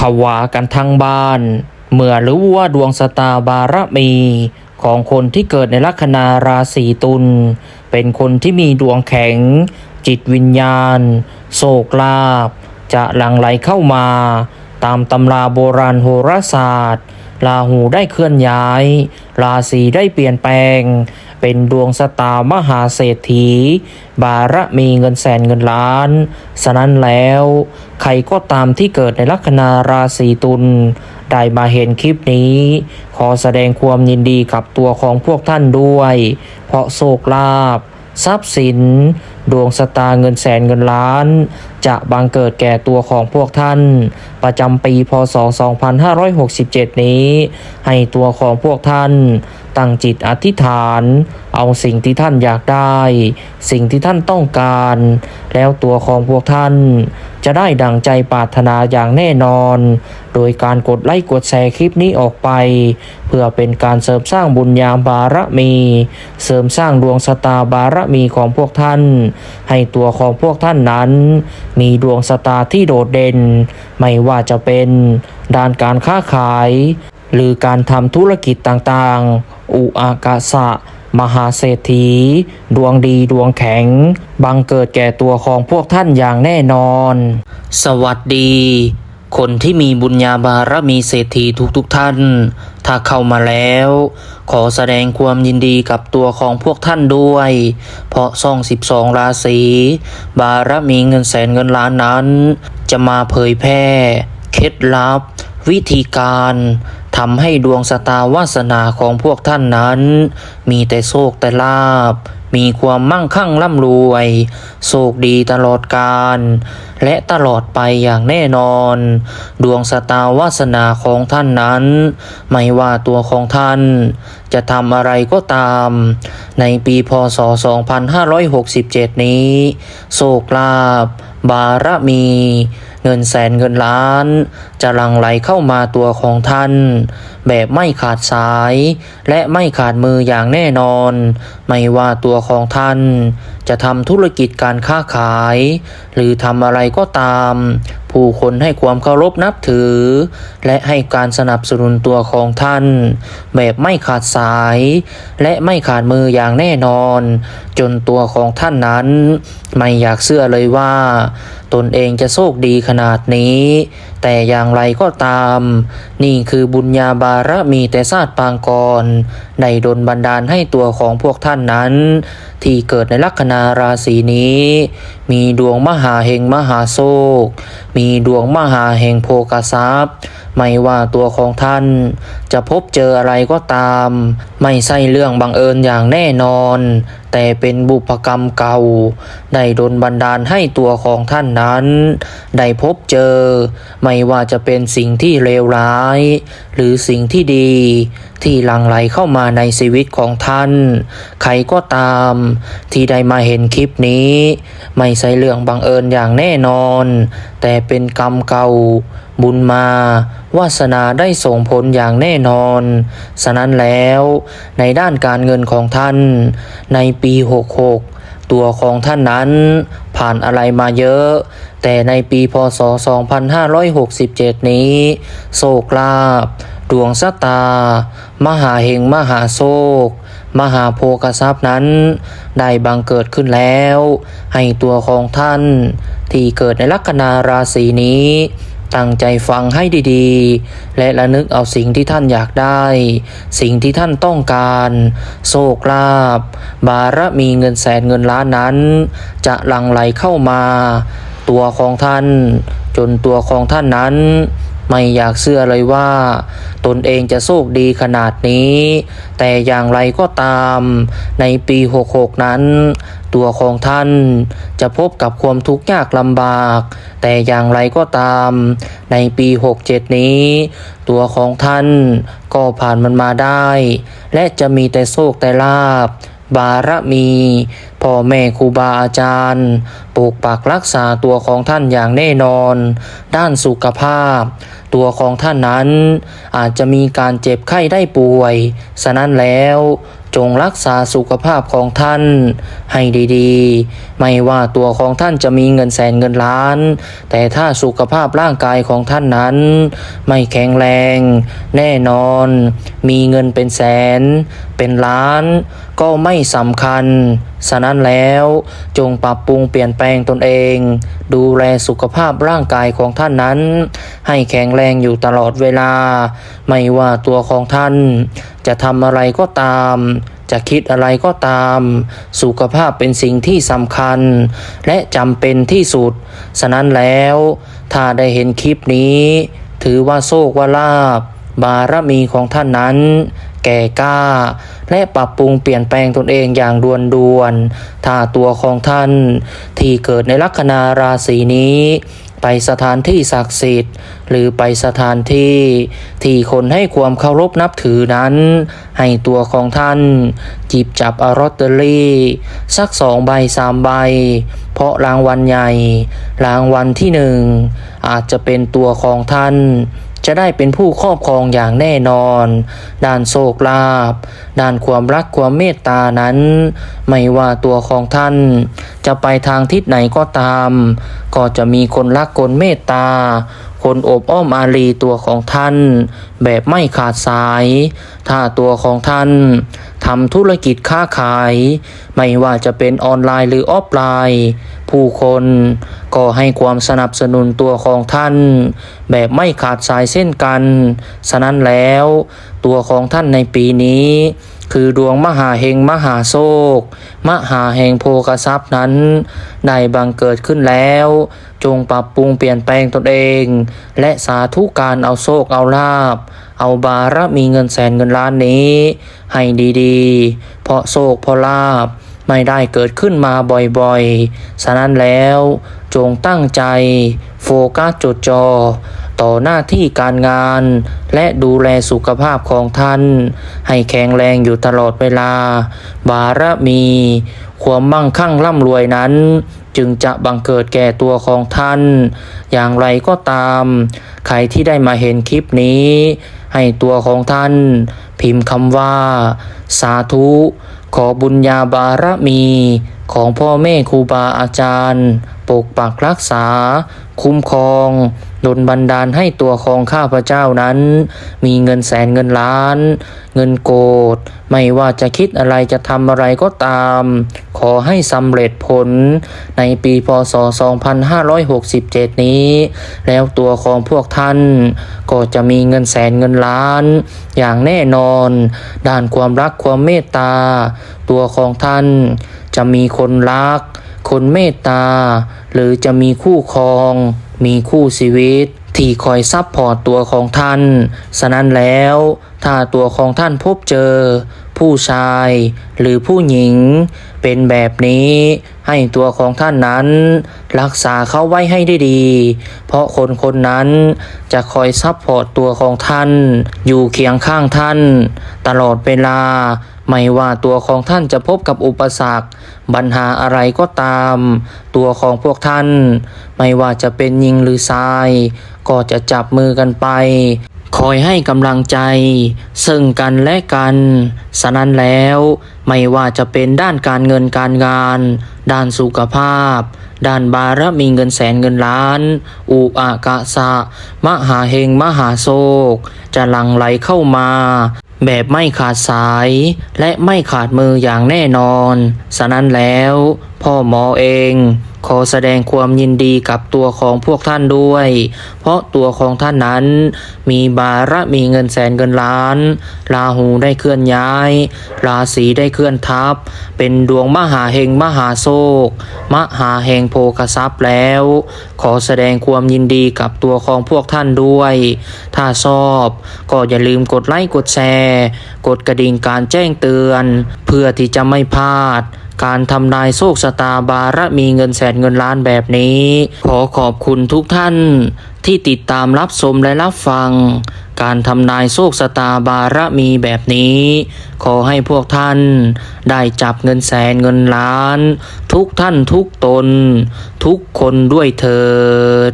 ผวากันทั้งบ้าน เมื่อรู้ว่าดวงสตาบารมีของคนที่เกิดในลัคนาราศีตุลเป็นคนที่มีดวงแข็ง จิตวิญญาณ โศกลาบ จะหลั่งไหลเข้ามา ตามตำราโบราณโหราศาสตร์ ราหูได้เคลื่อนย้าย ราศีได้เปลี่ยนแปลง เป็นดวงสตามหาเศรษฐี บารมีเงินแสนเงินล้าน ฉะนั้นแล้ว ใครก็ตามที่เกิดในลัคนาราศีตุลได้มาเห็นคลิปนี้ ขอแสดงความยินดีกับตัวของพวกท่านด้วย เพราะโชคลาภทรัพย์สิน ดวงสตาเงินแสนเงินล้าน จะบังเกิดแก่ตัวของพวกท่าน ประจำปีพศ 2567 นี้ ให้ตัวของพวกท่าน ตั้งจิตอธิษฐาน เอาสิ่งที่ท่านอยากได้ สิ่งที่ท่านต้องการ แล้วตัวของพวกท่าน จะได้ดังใจปรารถนาอย่างแน่นอน โดยการกดไลค์กดแชร์คลิปนี้ออกไป เพื่อเป็นการเสริมสร้างบุญญาบารมี เสริมสร้างดวงสตาบารมีของพวกท่าน ให้ตัวของพวกท่านนั้น มีดวงสตาที่โดดเด่น ไม่ว่าจะเป็นด้านการค้าขาย หรือการทำธุรกิจต่างๆ อุอากาสะ มหาเศรษฐี ดวงดีดวงแข็ง บังเกิดแก่ตัวของพวกท่านอย่างแน่นอน สวัสดี คนที่มีบุญญาบารมีเศรษฐีทุกๆทท่าน ถ้าเข้ามาแล้ว ขอแสดงความยินดีกับตัวของพวกท่านด้วย เพราะซ่อง 12 ราศี บารมีเงินแสนเงินล้านนั้น จะมาเผยแพร่ เคล็ดลับ วิธีการ ทำให้ดวงสตาวาสนาของพวกท่านนั้น มีแต่โชคแต่ลาบ มีความมั่งคั่งร่ำรวย โชคดีตลอดกาลและตลอดไปอย่างแน่นอน ดวงสตาวาสนาของท่านนั้น ไม่ว่าตัวของท่าน จะทำอะไรก็ตาม ในปีพศ 2567 นี้ โชคลาภบารมี เงินแสนเงินล้าน จะหลั่งไหลเข้ามาตัวของท่าน แบบไม่ขาดสาย และไม่ขาดมืออย่างแน่นอน ไม่ว่าตัวของท่าน จะทำธุรกิจการค้าขาย หรือทำอะไรก็ตาม ผู้คนให้ความเคารพนับถือ และให้การสนับสนุนตัวของท่าน แบบไม่ขาดสาย และไม่ขาดมืออย่างแน่นอน จนตัวของท่านนั้น ไม่อยากเชื่อเลยว่า ตนเองจะโชคดีขนาดนี้ แต่อย่างไรก็ตาม นี่คือบุญญาบารมีแต่ศาสตร์ปางกรในดลบันดาลให้ตัวของพวกท่านนั้น ที่เกิดในลัคนาราศีนี้ มีดวงมหาเฮงมหาโศกมีดวงมหาเฮงโภกทรัพย์ ไม่ว่าตัวของท่าน จะพบเจออะไรก็ตาม ไม่ใช่เรื่องบังเอิญอย่างแน่นอน แต่เป็นบุพกรรมเก่า ได้ดลบันดาลให้ตัวของท่านนั้น ได้พบเจอ ไม่ว่าจะเป็นสิ่งที่เลวร้าย หรือสิ่งที่ดี ที่หลั่งไหลเข้ามาในชีวิตของท่าน ใครก็ตาม ที่ได้มาเห็นคลิปนี้ ไม่ใช่เรื่องบังเอิญอย่างแน่นอน แต่เป็นกรรมเก่า บุญมา วาสนาได้ส่งผลอย่างแน่นอน ฉะนั้นแล้วในด้านการเงินของท่าน ในปี 66 ตัวของท่านนั้นผ่านอะไรมาเยอะ แต่ในปีพศ 2567 นี้โศกลาภดวงสตา มหาเฮงมหาโศกมหาโภคทรัพย์นั้น ได้บังเกิดขึ้นแล้ว ให้ตัวของท่าน ที่เกิดในลัคนาราศีนี้ ตั้งใจฟังให้ดีๆ และระนึกเอาสิ่งที่ท่านอยากได้ สิ่งที่ท่านต้องการ โชคลาภบารมีเงินแสนเงินล้านนั้น จะหลั่งไหลเข้ามา ตัวของท่าน จนตัวของท่านนั้น ไม่อยากเชื่อเลยว่า ตนเองจะโชคดีขนาดนี้ แต่อย่างไรก็ตาม ในปี 66 นั้น ตัวของท่านจะพบกับความทุกข์ยากลำบาก แต่อย่างไรก็ตาม ในปี 67 นี้ ตัวของท่านก็ผ่านมันมาได้ และจะมีแต่โชคแต่ลาบ บารมีพ่อแม่ครูบาอาจารย์ปกปักรักษาตัวของท่านอย่างแน่นอน ด้านสุขภาพ ตัวของท่านนั้น อาจจะมีการเจ็บไข้ได้ป่วย ฉะนั้นแล้วจงรักษาสุขภาพของท่าน ให้ดีๆ ไม่ว่าตัวของท่านจะมีเงินแสนเงินล้าน แต่ถ้าสุขภาพร่างกายของท่านนั้น ไม่แข็งแรง แน่นอน มีเงินเป็นแสน เป็นล้าน ก็ไม่สำคัญ ฉะนั้นแล้วจงปรับปรุงเปลี่ยนแปลงตนเอง ดูแลสุขภาพร่างกายของท่านนั้น ให้แข็งแรงอยู่ตลอดเวลา ไม่ว่าตัวของท่าน จะทำอะไรก็ตามจะคิดอะไรก็ตาม สุขภาพเป็นสิ่งที่สำคัญ และจำเป็นที่สุด ฉะนั้นแล้ว ถ้าได้เห็นคลิปนี้ ถือว่าโชคว่าลาบบารมีของท่านนั้น แก่กล้า และปรับปรุงเปลี่ยนแปลงตนเองอย่างด่วนด่วน ถ้าตัวของท่าน ที่เกิดในลัคนาราศีนี้ ไปสถานที่ศักดิ์สิทธิ์ หรือไปสถานที่ ที่คนให้ความเคารพนับถือนั้น ให้ตัวของท่าน จิบจับอาลอตเตอรี่ สักสองใบสามใบ เพราะรางวัลใหญ่ รางวัลที่หนึ่งอาจจะเป็นตัวของท่าน จะได้เป็นผู้ครอบครองอย่างแน่นอน ด้านโชคลาภด้านความรักความเมตตานั้น ไม่ว่าตัวของท่าน จะไปทางทิศไหนก็ตาม ก็จะมีคนรักคนเมตตา คนโอบอ้อมอารีตัวของท่าน แบบไม่ขาดสาย ถ้าตัวของท่านทำธุรกิจค้าขาย ไม่ว่าจะเป็นออนไลน์หรือออฟไลน์ ผู้คนก็ให้ความสนับสนุนตัวของท่าน แบบไม่ขาดสายเส้นกัน ฉะนั้นแล้ว ตัวของท่านในปีนี้ คือดวงมหาเฮงมหาโชคมหาแห่งโภกทรัพย์นั้นได้บังเกิดขึ้นแล้ว จงปรับปรุงเปลี่ยนแปลงตนเอง และสาธุการเอาโชคเอาลาบ เอาบารมีเงินแสนเงินล้านนี้ ให้ดีๆ เพราะโชคเพราะลาบไม่ได้เกิดขึ้นมาบ่อยๆ ฉะนั้นแล้วจงตั้งใจ โฟกัสจดจอ ต่อหน้าที่การงาน และดูแลสุขภาพของท่าน ให้แข็งแรงอยู่ตลอดเวลา บารมี ความมั่งคั่งร่ำรวยนั้น จึงจะบังเกิดแก่ตัวของท่าน อย่างไรก็ตาม ใครที่ได้มาเห็นคลิปนี้ ให้ตัวของท่าน พิมพ์คำว่า สาธุ ขอบุญญาบารมีของพ่อแม่ครูบาอาจารย์ ปกปักรักษา คุ้มครอง ดลบันดาลให้ตัวของข้าพเจ้านั้น มีเงินแสนเงินล้าน เงินโกดไม่ว่าจะคิดอะไรจะทำอะไรก็ตาม ขอให้สำเร็จผลในปีพศ 2567 นี้ แล้วตัวของพวกท่าน ก็จะมีเงินแสนเงินล้าน อย่างแน่นอน ด้านความรักความเมตตา ตัวของท่านจะมีคนรัก คนเมตตา หรือจะมีคู่ครอง มีคู่ชีวิต ที่คอยซับพอร์ตตัวของท่าน ฉะนั้นแล้ว ถ้าตัวของท่านพบเจอ ผู้ชายหรือผู้หญิง เป็นแบบนี้ให้ตัวของท่านนั้น รักษาเขาไว้ให้ได้ดี เพราะคนคนนั้นจะคอยซับพอร์ตตัวของท่าน อยู่เคียงข้างท่าน ตลอดเวลา ไม่ว่าตัวของท่านจะพบกับอุปสรรคปัญหาอะไรก็ตาม ตัวของพวกท่าน ไม่ว่าจะเป็นหญิงหรือชาย ก็จะจับมือกันไป คอยให้กำลังใจ ซึ่งกันและกัน ฉะนั้นแล้วไม่ว่าจะเป็นด้านการเงินการงาน ด้านสุขภาพ ด้านบารมีเงินแสนเงินล้าน อุอากะสะ มหาเฮงมหาโศก จะหลั่งไหลเข้ามา แบบไม่ขาดสาย และไม่ขาดมืออย่างแน่นอน ฉะนั้นแล้ว พ่อหมอเองขอแสดงความยินดีกับตัวของพวกท่านด้วย เพราะตัวของท่านนั้น มีบารมีเงินแสนเงินล้าน ราหูได้เคลื่อนย้าย ราศีได้เคลื่อนทับ เป็นดวงมหาเฮงมหาโศกมหาเฮงโภคทรัพย์แล้ว ขอแสดงความยินดีกับตัวของพวกท่านด้วย ถ้าชอบก็อย่าลืมกดไลค์กดแชร์ กดกระดิ่งการแจ้งเตือน เพื่อที่จะไม่พลาด การทำนายโชคชะตาบารมีเงินแสนเงินล้านแบบนี้ ขอขอบคุณทุกท่านที่ติดตามรับชมและรับฟัง การทำนายโชคชะตาบารมีแบบนี้ ขอให้พวกท่าน ได้จับเงินแสนเงินล้าน ทุกท่านทุกตน ทุกคนด้วยเถิด